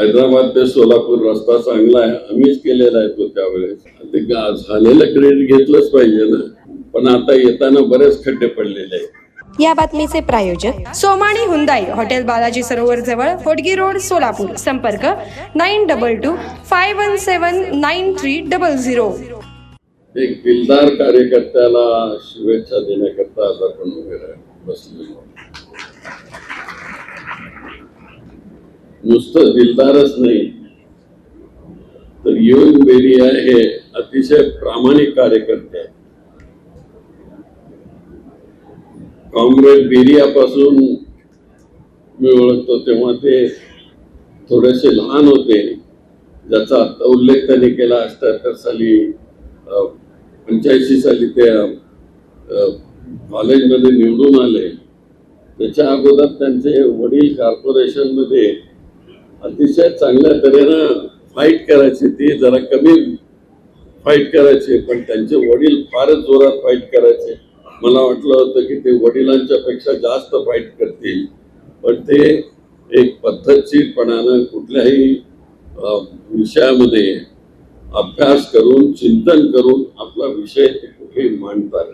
हैदराबाद ते सोलापूर रस्ता चांगला आहे. आम्हीच केलेला आहे तो त्यावेळेस. ते झालेलं क्रेडिट घेतलंच पाहिजे ना. पण आता येताना बरेच खड्डे पडलेले आहेत. या बातमीचे प्रायोजक सोमाणी हुंदाई हॉटेल बालाजी सरोवर जवळ होटगी रोड सोलापूर. संपर्क nine double two five one seven nine three double zero. एक दिलदार कार्यकर्त्याला शुभेच्छा देण्याकरता आज आपण उभे राह- बसलेलो नुसतं दिलदारच नाही. तर युएन बेरिया हे अतिशय प्रामाणिक कार्यकर्ते आहेत. कॉम्रेड बेरियापासून मी ओळखतो तेव्हा ते थोडेसे लहान होते. ज्याचा आता उल्लेख त्यांनी केला अठ्याहत्तर साली पंच्याऐंशी साली ते कॉलेजमध्ये निवडून आले. त्याच्या अगोदर त्यांचे वडील कॉर्पोरेशनमध्ये अतिशय चांगल्या तऱ्हेनं फाईट करायचे ते जरा कमी फाईट करायचे पण त्यांचे वडील फारच जोरात फाईट करायचे. मला वाटलं होतं की ते वडिलांच्या पेक्षा जास्त फाईट करतील. पण ते एक पद्धतशीरपणानं कुठल्याही विषयामध्ये अभ्यास करून चिंतन करून आपला विषय ते कुठे मांडतात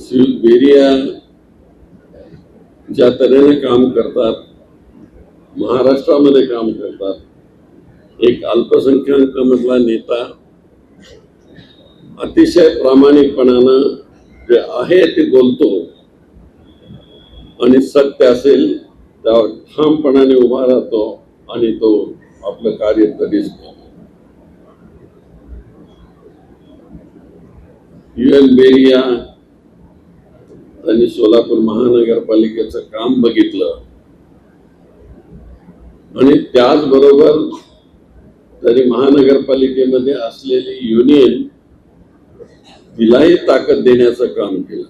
शिव बेरिया ज्या तऱ्हेने काम करतात महाराष्ट्रामध्ये काम करतात एक अल्पसंख्याक मधला नेता अतिशय प्रामाणिकपणानं जे आहे ते बोलतो आणि सत्य असेल त्यावर ठामपणाने उभा राहतो आणि तो आपलं कार्य तरीच युएन बेरिया त्यांनी सोलापूर महानगरपालिकेचं काम बघितलं. आणि त्याचबरोबर त्यांनी महानगरपालिकेमध्ये असलेली युनियन तिलाही ताकद देण्याचं काम केलं.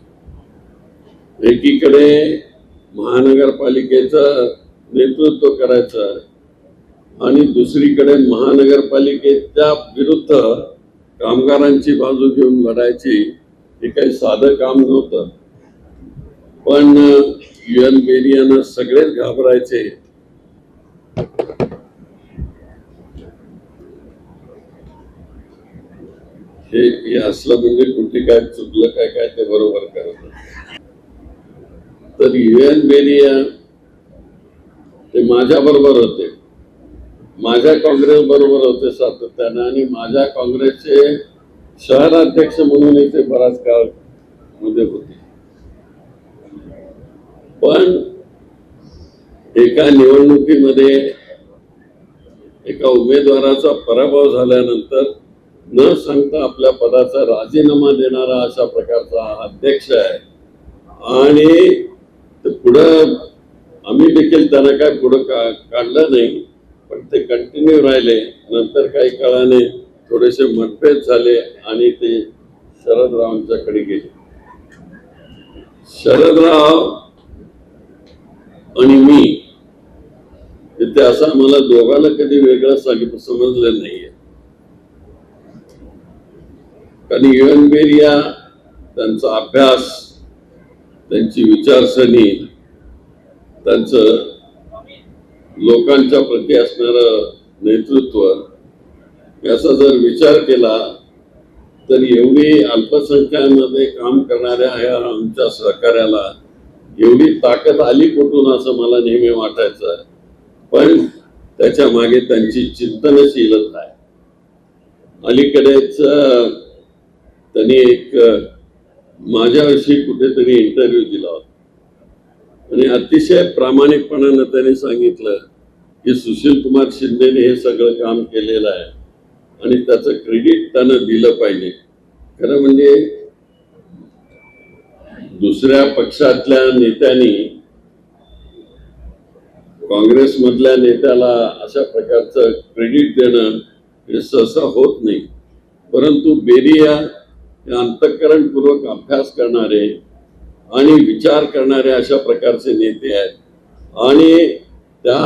एकीकडे महानगरपालिकेचं नेतृत्व करायचं आणि दुसरीकडे महानगरपालिकेच्या विरुद्ध कामगारांची बाजू घेऊन लढायची हे काही साधं काम नव्हतं. पण युएन बेरियानं सगळेच घाबरायचे. हे असलं म्हणजे कुठे काय चुकलं काय काय ते बरोबर करत तर युएन बेरिया ते माझ्या बरोबर होते. माझ्या काँग्रेस बरोबर होते सातत्यानं आणि माझ्या काँग्रेसचे शहराध्यक्ष म्हणून इथे बराच काळमध्ये होते. पण एका निवडणुकीमध्ये एका उमेदवाराचा पराभव झाल्यानंतर न सांगता आपल्या पदाचा राजीनामा देणारा अशा प्रकारचा अध्यक्ष आहे. आणि पुढं आम्ही देखील त्यांना काय पुढं का काढलं नाही पण ते कंटिन्यू राहिले. नंतर काही काळाने थोडेसे मतभेद झाले आणि ते शरदरावांच्याकडे गेले. शरदराव आणि मी ते असं आम्हाला दोघांना कधी वेगळं सांगितलं समजलं नाहीये. कारण युएन त्यांचा अभ्यास त्यांची विचारसरणी त्यांचं लोकांच्या प्रती असणारं नेतृत्व याचा जर विचार केला तर एवढी अल्पसंख्यामध्ये काम करणाऱ्या ह्या आमच्या सहकार्याला एवढी ताकद आली कुठून असं मला नेहमी वाटायचं. पण त्याच्यामागे त्यांची चिंतनशीलता आहे. अलीकडेच त्यांनी एक माझ्याविषयी कुठेतरी इंटरव्ह्यू दिला होता. आणि अतिशय प्रामाणिकपणानं त्यांनी सांगितलं की सुशील कुमार शिंदेने हे सगळं काम केलेलं आहे. आणि त्याचं क्रेडिट त्यानं दिलं पाहिजे. खरं म्हणजे दुसऱ्या पक्षातल्या नेत्यांनी काँग्रेसमधल्या नेत्याला अशा प्रकारचं क्रेडिट देणं हे सहसा होत नाही. परंतु बेरिया हे अंतःकरणपूर्वक अभ्यास करणारे आणि विचार करणारे अशा प्रकारचे नेते आहेत. आणि त्या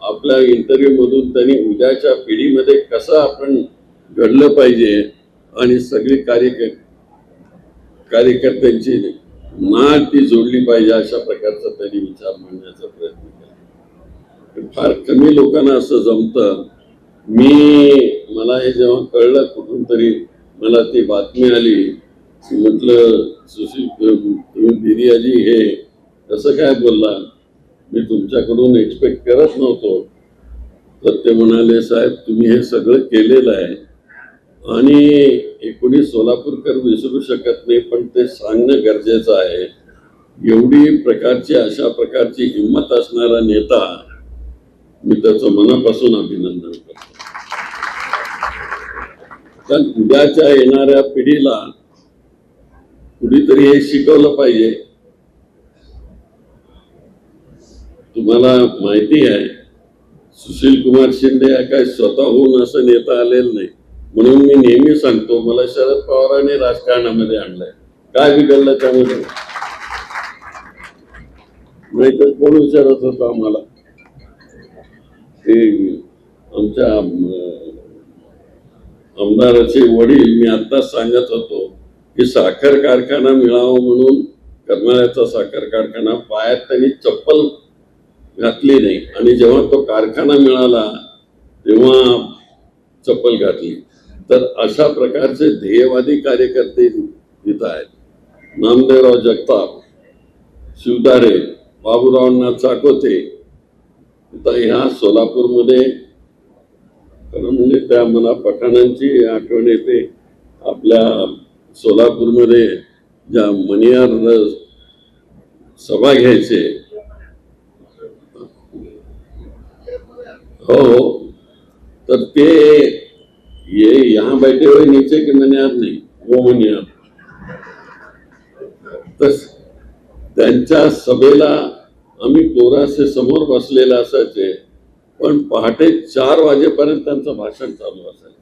आपल्या इंटरव्ह्यूमधून त्यांनी उद्याच्या पिढीमध्ये कसं आपण घडलं पाहिजे आणि सगळी कार्य कार्यकर्त्यांची नाळ ती जोडली पाहिजे अशा प्रकारचा त्यांनी विचार मांडण्याचा प्रयत्न केला. फार कमी लोकांना असं जमतं. मी मला हे जेव्हा कळलं कुठून तरी मला ती बातमी आली की म्हटलं सुशील तुम्ही बिर्याजी हे कसं काय बोलला मी तुमच्याकडून एक्सपेक्ट करत नव्हतो. तर ते म्हणाले साहेब तुम्ही हे सगळं केलेलं आहे. आणि एकोणी सोलापूरकर विसरू शकत नाही पण ते सांगणं गरजेचं आहे. एवढी प्रकारची अशा प्रकारची हिंमत असणारा नेता मी त्याचं मनापासून अभिनंदन करतो. कारण उद्याच्या येणाऱ्या पिढीला कुणीतरी हे शिकवलं पाहिजे. तुम्हाला माहिती आहे सुशील कुमार शिंदे हा काय स्वतःहून असं नेता आलेलं नाही. म्हणून मी नेहमी सांगतो मला शरद पवारांनी राजकारणामध्ये आणलंय. काय बिघडलं त्यामध्ये? नाहीतर कोण विचारत होतं आम्हाला. ते आमच्या आमदाराचे वडील मी आत्ताच सांगत होतो की साखर कारखाना मिळावा म्हणून कर्नाळ्याचा साखर कारखाना पायात त्यांनी चप्पल घातली नाही. आणि जेव्हा तो कारखाना मिळाला तेव्हा चप्पल घातली. तर अशा प्रकारचे ध्येयवादी कार्यकर्ते तिथं आहेत. नामदेवराव जगताप शिवदारे बाबूरावांना चाकोते. आता ह्या सोलापूरमध्ये खरं म्हणजे त्या मला पठाणांची आठवण येते. आपल्या सोलापूरमध्ये ज्या मणियार सभा घ्यायचे. हो. हो. तर ते बैठे हुए नीचे के मनियार नहीं वो मनियार तस त्यांच्या सभेला आम्ही कोरासे समोर बसलेले असायचे पण पहाटे चार वाजेपर्यंत त्यांचं भाषण चालू असायचं.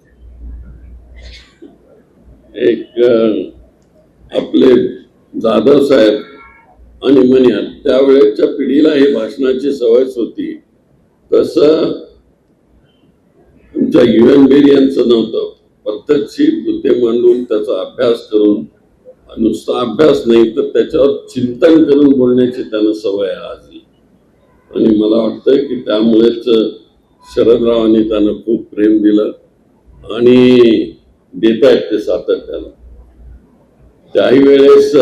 एक आपले जाधव साहेब आणि मनियार त्यावेळेच्या पिढीला हे भाषणाची सवयच होती. तसं आमच्या युएन बेरी यांचं नव्हतं. पद्धतशीर मुद्दे मांडून त्याचा अभ्यास करून नुसता अभ्यास नाही तर त्याच्यावर चिंतन करून बोलण्याची त्यांना सवय आहे आजही. आणि मला वाटतं की त्यामुळेच शरदरावांनी त्यांना खूप प्रेम दिलं आणि देत आहेत ते सातत्याला त्याही वेळेस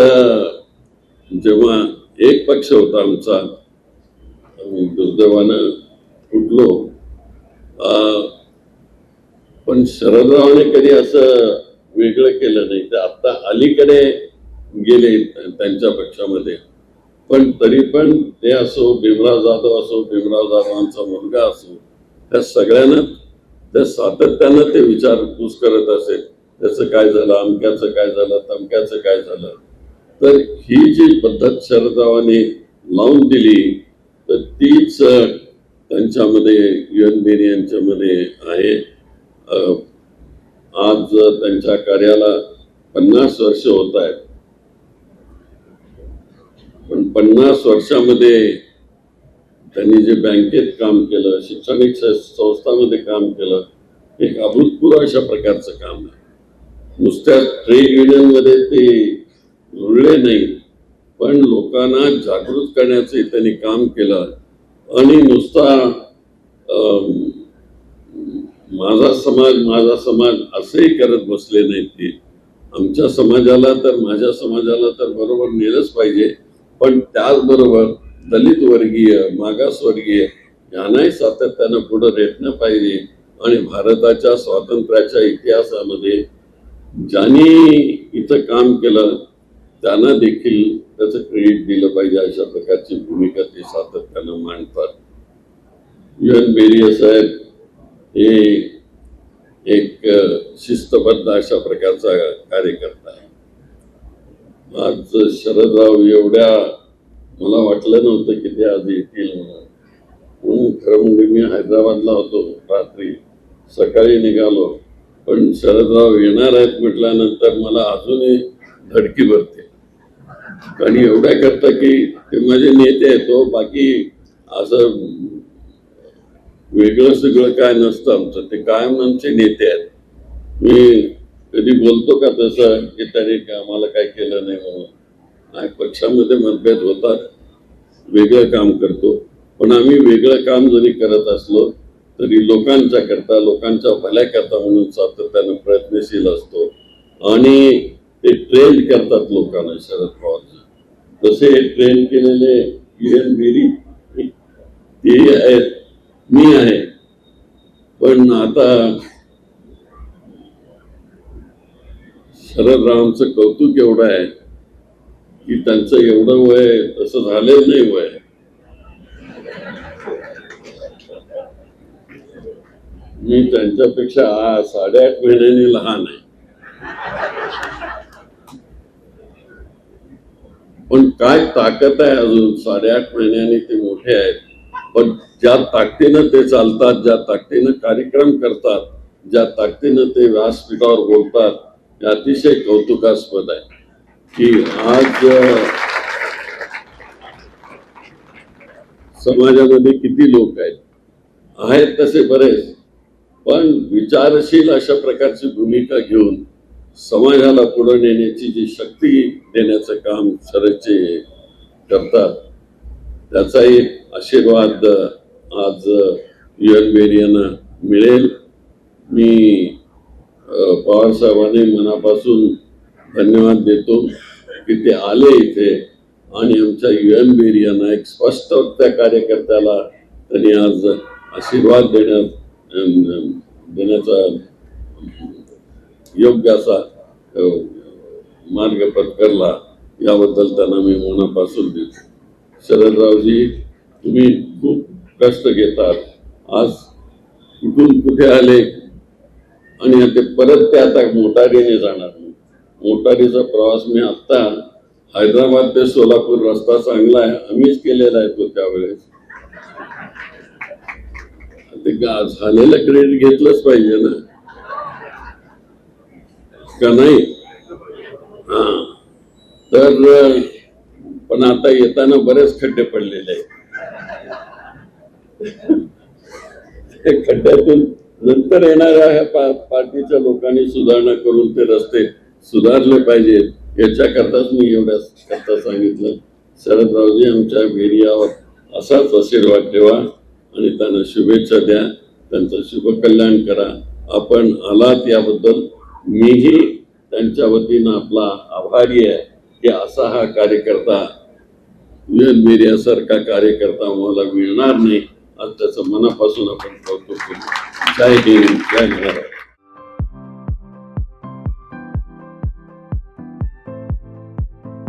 जेव्हा एक पक्ष होता आमचा दुर्दैवानं फुटलो अं, पण शरदरावाने कधी असं वेगळं केलं नाही. तर आता अलीकडे गेले त्यांच्या पक्षामध्ये पण तरी पण ते असो भीमराव जाधव असो भीमराव जाधवांचा मुलगा असो त्या सगळ्यांना त्या सातत्यानं ते विचारपूस करत असेल त्याचं काय झालं अमक्याचं काय झालं तमक्याचं काय झालं. तर ही जी पद्धत शरदरावांनी लावून दिली तर तीच त्यांच्यामध्ये युएन बेरी यांच्यामध्ये आहे. आज त्यांच्या कार्याला पन्नास वर्ष होत आहेत. पण पन्नास वर्षामध्ये त्यांनी जे बँकेत काम केलं शैक्षणिक स- संस्थांमध्ये काम केलं एक अभूतपूर्व अशा प्रकारचं काम आहे. नुसत्या ट्रेड युनियनमध्ये ते रुळले नाही पण लोकांना जागृत करण्याचे त्यांनी काम केलं आणि नुसता अं, माझा समाज माझा समाज असंही करत बसले नाहीत ते. आमच्या समाजाला तर माझ्या समाजाला तर बरोबर नेलंच पाहिजे. पण त्याचबरोबर दलित वर्गीय मागासवर्गीय यांनाही सातत्यानं पुढे रेटणं पाहिजे. आणि भारताच्या स्वातंत्र्याच्या इतिहासामध्ये ज्यांनी इथं काम केलं त्यांना देखील त्याचं क्रेडिट दिलं पाहिजे अशा प्रकारची भूमिका ते सातत्यानं मांडतात. युएन बेरिया साहेब हे एक शिस्तबद्ध अशा प्रकारचा कार्यकर्ता आहे. आज शरदराव एवढ्या मला वाटलं नव्हतं की ते आज येतील म्हणून. म्हणून खरं म्हणजे मी हैदराबादला होतो रात्री. सकाळी निघालो. पण शरदराव येणार आहेत म्हटल्यानंतर मला अजूनही धडकी भरते. कारण एवढ्या करता की ते माझे नेते आहेत तो बाकी असं वेगळं सगळं काय नसतं आमचं. ते कायम आमचे नेते आहेत. मी कधी बोलतो का तसं की त्याने का आम्हाला काय केलं नाही म्हणून. नाही पक्षामध्ये मतभेद होतात. वेगळं काम करतो. पण आम्ही वेगळं काम जरी करत असलो तरी लोकांच्या करता लोकांच्या भल्या करता म्हणून सातत्यानं प्रयत्नशील असतो. आणि ते ट्रेन करतात लोकांना शरद पवार तसे ट्रेन केलेले युएन बेरी ते आहेत. मी आहे. पण आता शरद रावांचं कौतुक एवढं आहे की त्यांचं एवढं वय तसं झाले नाही वय. मी त्यांच्यापेक्षा साडेआठ महिन्यांनी लहान आहे. पण काय ताकद आहे अजून? साडेआठ महिन्यांनी ते मोठे आहेत. पण ज्या ताकदीनं ते चालतात ज्या ताकदीनं कार्यक्रम करतात ज्या ताकदीनं ते व्यासपीठावर बोलतात हे अतिशय कौतुकास्पद आहे. की आज समाजामध्ये किती लोक आहेत? आहेत तसे बरेच. पण विचारशील अशा प्रकारची भूमिका घेऊन समाजाला पुढे नेण्याची जी शक्ती देण्याचं काम सरचे करतात त्याचा एक आशीर्वाद आज युएन यांना मिळेल. मी पवारसाहेबांनी मनापासून धन्यवाद देतो की ते आले इथे आणि आमच्या युएन यांना एक स्पष्ट त्या कार्यकर्त्याला त्यांनी आज आशीर्वाद देण्यात देण्याचा योग्य असा मार्ग पत्करला. याबद्दल त्यांना मी मनापासून देतो. शरदरावजी तुम्ही खूप कष्ट घेतात. आज कुठून कुठे आले? आणि ते परत ते आता मोटारीने जाणार. मोटारीचा प्रवास मी आत्ता हैदराबाद ते सोलापूर रस्ता चांगला आहे. आम्हीच केलेला आहे तो त्यावेळेस. ते झालेलं क्रेडिट घेतलंच पाहिजे ना. का नाही? हा. तर पण आता येताना बरेच खड्डे पडलेले आहेत. खड्ड्यातून नंतर येणाऱ्या ह्या पा- पार्टीच्या लोकांनी सुधारणा करून ते रस्ते सुधारले पाहिजेत याच्याकरताच मी एवढ्या करता सांगितलं शरदरावजी आमच्या मीडियावर असाच आशीर्वाद ठेवा आणि त्यांना शुभेच्छा द्या. त्यांचं शुभकल्याण करा. आपण आलात याबद्दल मीही त्यांच्या वतीनं आपला आभारी आहे की असा हा कार्यकर्ता युएन कार्यकर्ता आम्हाला मिळणार नाही. आज त्याचं मनापासून आपण कौतुक करू. जय भीम जय महाराज